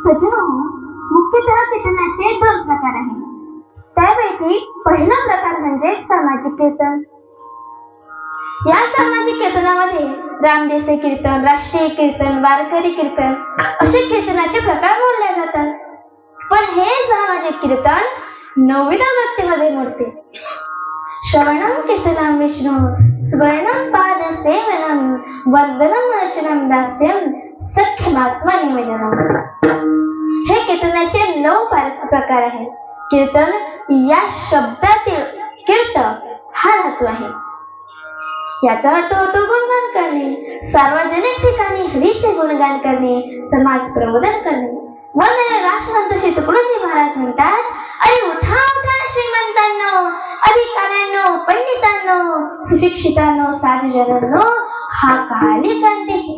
सजनो मुख्यतः कीर्तनाचे दोन प्रकार आहेत. त्यापैकी पहिला प्रकार म्हणजे सामाजिक कीर्तन. या सामाजिक कीर्तनामध्ये रामदेसे कीर्तन राष्ट्रीय कीर्तन वारकरी कीर्तन असे कीर्तनाचे प्रकार मोडले जातात. पण हे सामाजिक कीर्तन नवविधा भक्तीमध्ये मोडते. श्रवणम कीर्तनम विष्णू स्वर्णम पाद सेवनम वंदनं अर्चनम दास्यम सख्यमात्मा निवेदनम नऊ पार- प्रकार आहेत. कीर्तन या शब्दातील कीर्त हा धातू आहे. याचा अर्थ होतो गुणगान करणे. सार्वजनिक ठिकाणी हरीचे गुणगान करणे समाज प्रबोधन करणे. वंदने राष्ट्रसंत श्री तुकडोजी महाराज म्हणतात अरे उठा उठा श्रीमंतांनो अधिकाऱ्यांनो पंडितांनो सुशिक्षितांनो साधुजनांनो हा काली क्रांतीची